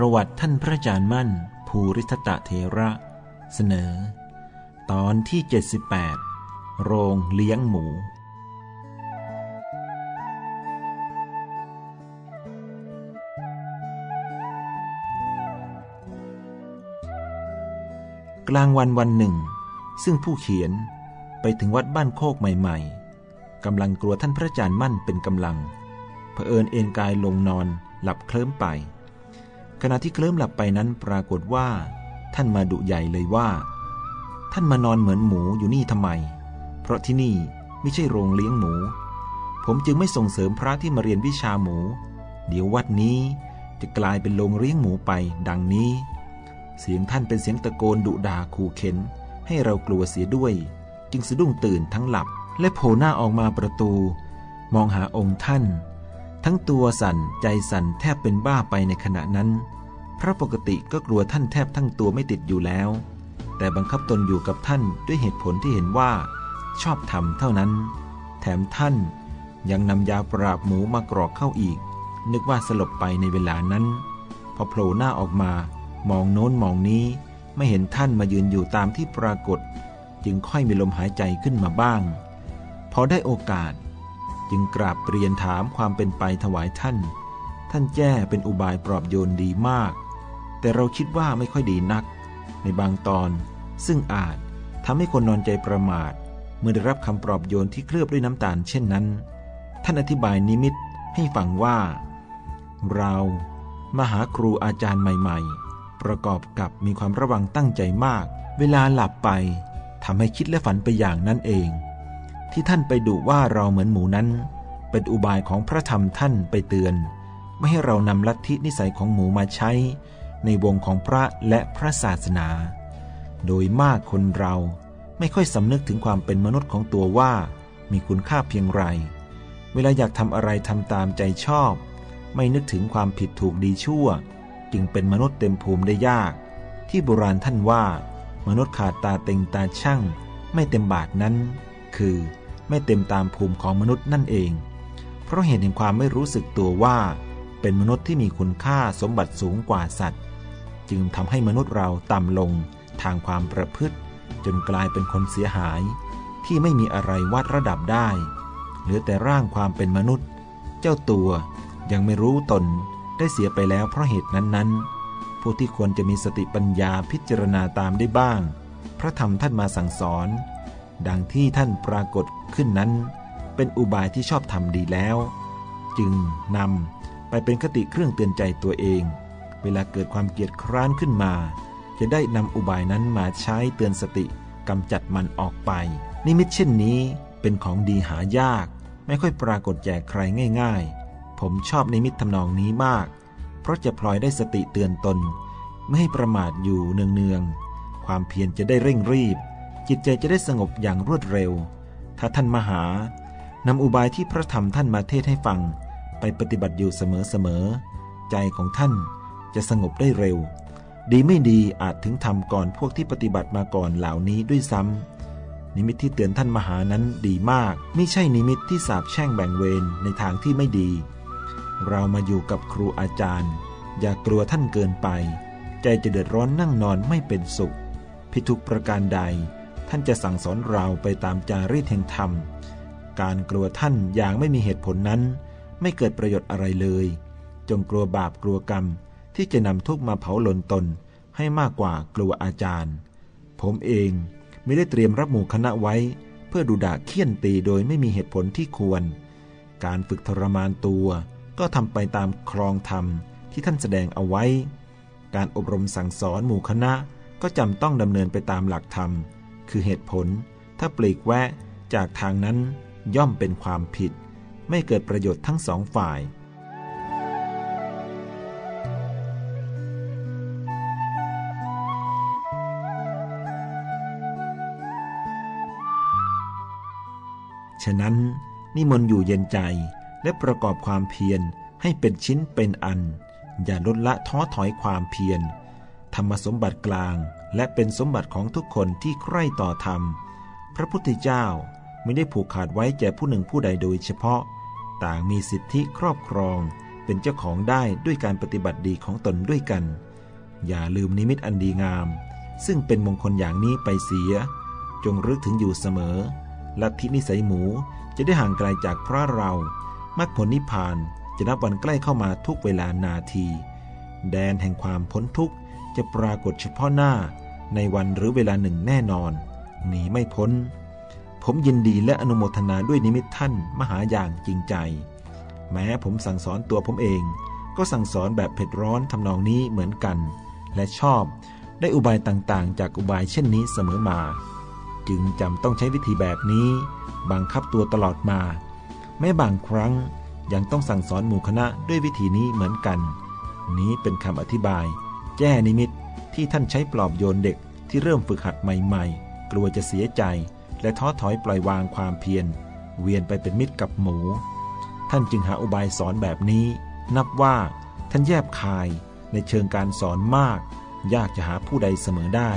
ประวัติท่านพระอาจารย์มั่น ภูริทตะเทระ เสนอ ตอนที่ 78 โรงเลี้ยงหมู กลางวันวันหนึ่ง ซึ่งผู้เขียนไปถึงวัดบ้านโคกใหม่ๆกำลังกลัวท่านพระอาจารย์มั่นเป็นกำลังเผอิญเอนกายลงนอนหลับเคลิ้มไป ขณะที่เคลิ้มหลับไปนั้นปรากฏว่า ท่านมาดุใหญ่เลยว่า ท่านมานอนเหมือนหมูอยู่นี่ทำไม เพราะที่นี่ไม่ใช่โรงเลี้ยงหมู ผมจึงไม่ส่งเสริมพระที่มาเรียนวิชาหมู เดี๋ยววัดนี้จะกลายเป็นโรงเลี้ยงหมูไปดังนี้ เสียงท่านเป็นเสียงตะโกนดุด่าขู่เข็น ให้เรากลัวเสียด้วย จึงสะดุ้งตื่นทั้งหลับ และโผล่หน้าออกมาประตู มองหาองค์ท่าน ทั้งตัวสั่นใจสั่นแทบเป็นบ้าไปในขณะนั้น พระปกติก็กลัวท่านแทบทั้งตัวไม่ติดอยู่แล้ว แต่บังคับตนอยู่กับท่านด้วยเหตุผลที่เห็นว่า ชอบทำเท่านั้น แถมท่านยังนำยาปราบหมูมากรอกเข้าอีก นึกว่าสลบไปในเวลานั้น พอโผล่หน้าออกมามองโน้นมองนี้ ไม่เห็นท่านมายืนอยู่ตามที่ปรากฏ จึงค่อยมีลมหายใจขึ้นมาบ้าง พอได้โอกาส จึงกราบเรียนถามความเป็นไปถวายท่าน ท่านแจ้เป็นอุบายปลอบโยนดีมาก แต่เราคิดว่าไม่ค่อยดีนัก ในบางตอน ซึ่งอาจทำให้คนนอนใจประมาท เมื่อได้รับคำปลอบโยนที่เคลือบด้วยน้ำตาลเช่นนั้น ท่านอธิบายนิมิตให้ฟังว่า เรามาหาครูอาจารย์ใหม่ๆ ประกอบกับมีความระวังตั้งใจมาก เวลาหลับไปทำให้คิดและฝันไปอย่างนั้นเอง ที่ท่านไปดุว่าเราเหมือนหมูนั้น เป็นอุบายของพระธรรมท่านไปเตือน ไม่ให้เรานำลัทธินิสัยของหมูมาใช้ ในวงของพระและพระศาสนา โดยมากคนเราไม่ค่อยสำนึกถึงความเป็นมนุษย์ของตัวว่า มีคุณค่าเพียงไร เวลาอยากทำอะไรทำตามใจชอบ ไม่นึกถึงความผิดถูกดีชั่ว จึงเป็นมนุษย์เต็มภูมิได้ยาก ที่โบราณท่านว่า มนุษย์ขาดตาเต็งตาช่างไม่เต็มบาทนั้น คือไม่เต็มตามภูมิของมนุษย์นั่นเอง เพราะเหตุแห่งความไม่รู้สึกตัวว่า เป็นมนุษย์ที่มีคุณค่าสมบัติสูงกว่าสัตว์ จึงทำให้มนุษย์เราต่ำลงทางความประพฤติ จนกลายเป็นคนเสียหาย ที่ไม่มีอะไรวัดระดับได้ เหลือแต่ร่างความเป็นมนุษย์ เจ้าตัวยังไม่รู้ตนได้เสียไปแล้วเพราะเหตุนั้นๆ ผู้ที่ควรจะมีสติปัญญาพิจารณาตามได้บ้าง พระธรรมท่านมาสั่งสอน ดังที่ท่านปรากฏขึ้นนั้น เป็นอุบายที่ชอบทำดีแล้ว จึงนำไปเป็นคติเครื่องเตือนใจตัวเอง วลาเกิดความเกียดคร้านขึ้นมา จะได้นำอุบายนั้นมาใช้เตือนสติกำจัดมันออกไป นิมิตเช่นนี้เป็นของดีหายาก ไม่ค่อยปรากฏแจกใครง่าย ๆ ผมชอบนิมิตทำนองนี้มาก เพราะจะพลอยได้สติเตือนตน ไม่ให้ประมาทอยู่เนืองๆความเพียรจะได้เร่งรีบ จิตใจจะได้สงบอย่างรวดเร็ว ถ้าท่านมหานำอุบายที่พระธรรมท่านมาเทศให้ฟัง ไปปฏิบัติอยู่เสมอๆใจของท่าน จะสงบได้เร็ว ดีไม่ดีอาจถึงทำก่อนพวกที่ปฏิบัติมาก่อนเหล่านี้ด้วยซ้ำนิมิตที่เตือนท่านมหานั้นดีมาก ไม่ใช่นิมิตที่สาบแช่งแบ่งเวรในทางที่ไม่ดี เรามาอยู่กับครูอาจารย์ อย่ากลัวท่านเกินไป ใจจะเดือดร้อนนั่งนอนไม่เป็นสุข พิทุกประการใด ท่านจะสั่งสอนเราไปตามจารีตแห่งธรรม การกลัวท่านอย่างไม่มีเหตุผลนั้น ไม่เกิดประโยชน์อะไรเลย จงกลัวบาปกลัวกรรม ที่จะนำทุกมาเผาหล่นตนให้มากกว่ากลัวอาจารย์ ผมเองไม่ได้เตรียมรับหมู่คณะไว้ เพื่อดูด่าเคี่ยนตีโดยไม่มีเหตุผลที่ควร การฝึกทรมานตัว ก็ทำไปตามครองธรรมที่ท่านแสดงเอาไว้ การอบรมสั่งสอนหมู่คณะก็จำต้องดำเนินไปตามหลักธรรม คือเหตุผล ถ้าปลีกแวะจากทางนั้นย่อมเป็นความผิด ไม่เกิดประโยชน์ทั้งสองฝ่ายะนั้น นิมนต์อยู่เย็นใจและประกอบความเพียรให้เป็นชิ้นเป็นอัน อย่าลดละท้อถอยความเพียร ธรรมสมบัติกลางและเป็นสมบัติของทุกคนที่ใคร่ต่อธรรม พระพุทธเจ้าไม่ได้ผูกขาดไว้แก่ผู้หนึ่งผู้ใดโดยเฉพาะ ต่างมีสิทธิครอบครองเป็นเจ้าของได้ด้วยการปฏิบัติดีของตนด้วยกัน อย่าลืมนิมิตอันดีงาม ซึ่งเป็นมงคลอย่างนี้ไปเสีย จงรึกถึงอยู่เสมอ ลัทธินิสัยหมูจะได้ห่างไกลจากพระเรามรรคผลนิพพานจะนับวันใกล้เข้ามาทุกเวลานาที แดนแห่งความพ้นทุกข์จะปรากฏเฉพาะหน้าในวันหรือเวลาหนึ่งแน่นอน หนีไม่พ้น ผมยินดีและอนุโมทนาด้วยนิมิตท่านมหาอย่างจริงใจ แม้ผมสั่งสอนตัวผมเอง ก็สั่งสอนแบบเผ็ดร้อนทำนองนี้เหมือนกัน และชอบได้อุบายต่างๆ จากอุบายเช่นนี้เสมอมา จึงจำต้องใช้วิธีแบบนี้ บังคับตัวตลอดมา แม้บางครั้งยังต้องสั่งสอนหมู่คณะด้วยวิธีนี้เหมือนกัน นี้เป็นคำอธิบาย แจ้นิมิตที่ท่านใช้ปลอบโยนเด็กที่เริ่มฝึกหัดใหม่ ๆ กลัวจะเสียใจ และท้อถอยปล่อยวางความเพียร เวียนไปเป็นมิตรกับหมู ท่านจึงหาอุบายสอนแบบนี้ นับว่าท่านแยบคายในเชิงการสอนมาก ยากจะหาผู้ใดเสมอได้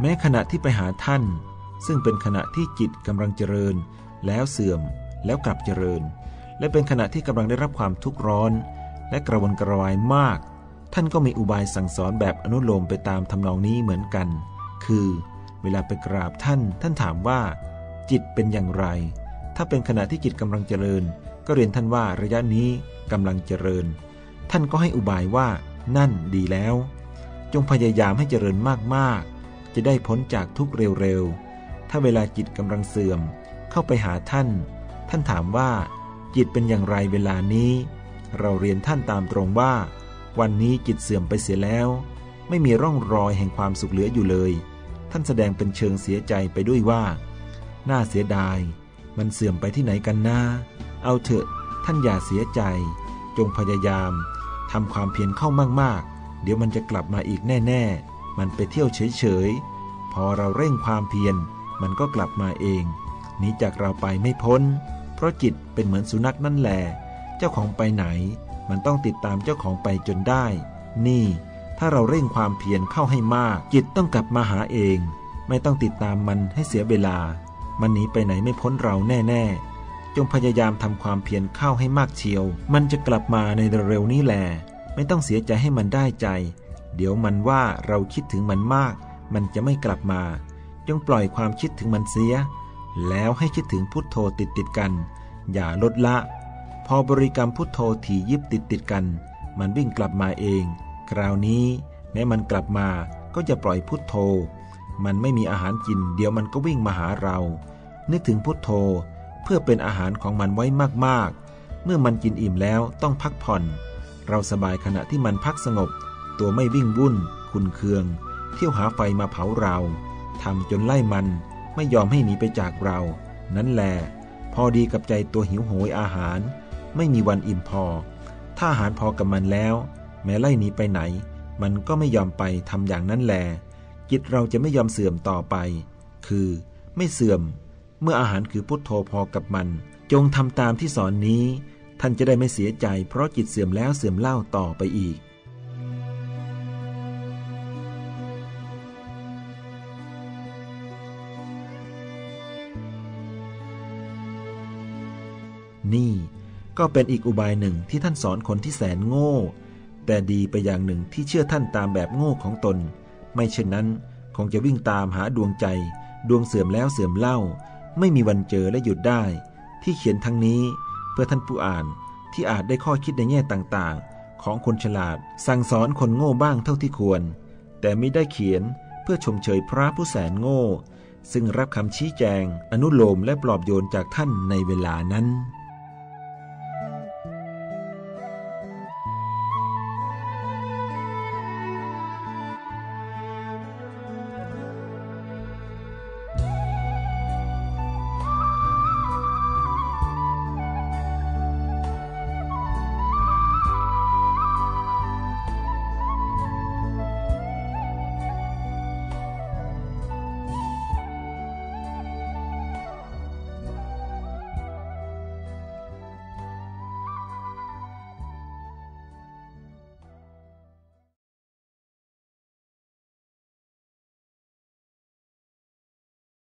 แม้ขณะที่ไปหาท่าน ซึ่งเป็นขณะที่จิตกำลังเจริญ แล้วเสื่อม แล้วกลับเจริญ และเป็นขณะที่กำลังได้รับความทุกข์ร้อน และกระวนกระวายมาก ท่านก็มีอุบายสั่งสอนแบบอนุโลมไปตามทำนองนี้เหมือนกัน คือ เวลาไปกราบท่าน ท่านถามว่า จิตเป็นอย่างไร ถ้าเป็นขณะที่จิตกำลังเจริญ ก็เรียนท่านว่าระยะนี้กำลังเจริญ ท่านก็ให้อุบายว่า นั่นดีแล้ว จงพยายามให้เจริญมากๆ จะได้พ้นจากทุกเร็วๆ ถ้าเวลาจิตกำลังเสื่อมเข้าไปหาท่าน ท่านถามว่า จิตเป็นอย่างไรเวลานี้ เราเรียนท่านตามตรงว่า วันนี้จิตเสื่อมไปเสียแล้ว ไม่มีร่องรอยแห่งความสุขเหลืออยู่เลย ท่านแสดงเป็นเชิงเสียใจไปด้วยว่า น่าเสียดาย มันเสื่อมไปที่ไหนกันนาเอาเถอะ ท่านอย่าเสียใจ จงพยายามทำความเพียรเข้ามากๆ เดี๋ยวมันจะกลับมาอีกแน่ ๆ มันไปเที่ยวเฉยๆ พอเราเร่งความเพียร มันก็กลับมาเองหนีจากเราไปไม่พ้น เพราะจิตเป็นเหมือนสุนัขนั่นแหละเจ้าของไปไหน มันต้องติดตามเจ้าของไปจนได้ นี่ ถ้าเราเร่งความเพียรเข้าให้มาก จิตต้องกลับมาหาเอง ไม่ต้องติดตามมันให้เสียเวลา มันหนีไปไหนไม่พ้นเราแน่ๆ จงพยายามทำความเพียรเข้าให้มากเชียว มันจะกลับมาในเร็วนี้แหละไม่ต้องเสียใจให้มันได้ใจ เดี๋ยวมันว่าเราคิดถึงมันมาก มันจะไม่กลับมา จงปล่อยความคิดถึงมันเสีย แล้วให้คิดถึงพุทโธติดติดกัน อย่าลดละ พอบริกรรมพุทโธถี่ยิบติดติดกัน มันวิ่งกลับมาเอง คราวนี้ แม้มันกลับมาก็จะปล่อยพุทโธ มันไม่มีอาหารกิน เดี๋ยวมันก็วิ่งมาหาเรา นึกถึงพุทโธเพื่อเป็นอาหารของมันไว้มากๆ เมื่อมันกินอิ่มแล้วต้องพักผ่อน เราสบายขณะที่มันพักสงบ ตัวไม่วิ่งวุ่น คุณเคือง เที่ยวหาไฟมาเผาเราทำจนไล่มันไม่ยอมให้หนีไปจากเรา นั้นแหละพอดีกับใจตัวหิวโหยอาหาร ไม่มีวันอิ่มพอ ถ้าอาหารพอกับมันแล้ว แม้ไล่หนีไปไหน มันก็ไม่ยอมไปทำอย่างนั้นแล จิตเราจะไม่ยอมเสื่อมต่อไป คือไม่เสื่อม เมื่ออาหารคือพุทโธพอกับมัน จงทำตามที่สอนนี้ ท่านจะได้ไม่เสียใจ เพราะจิตเสื่อมแล้วเสื่อมเล่าต่อไปอีก นี่ ก็เป็นอีกอุบายหนึ่งที่ท่านสอนคนที่แสนโง่ แต่ดีไปอย่างหนึ่งที่เชื่อท่านตามแบบโง่ของตน ไม่เช่นนั้น คงจะวิ่งตามหาดวงใจ ดวงเสื่อมแล้วเสื่อมเล่า ไม่มีวันเจอและหยุดได้ ที่เขียนทั้งนี้เพื่อท่านผู้อ่านที่อาจได้ข้อคิดในแง่ต่างๆ ของคนฉลาด สั่งสอนคนโง่บ้างเท่าที่ควร แต่ไม่ได้เขียนเพื่อชมเชยพระผู้แสนโง่ซึ่งรับคำชี้แจง อนุโลมและปลอบโยนจากท่านในเวลานั้น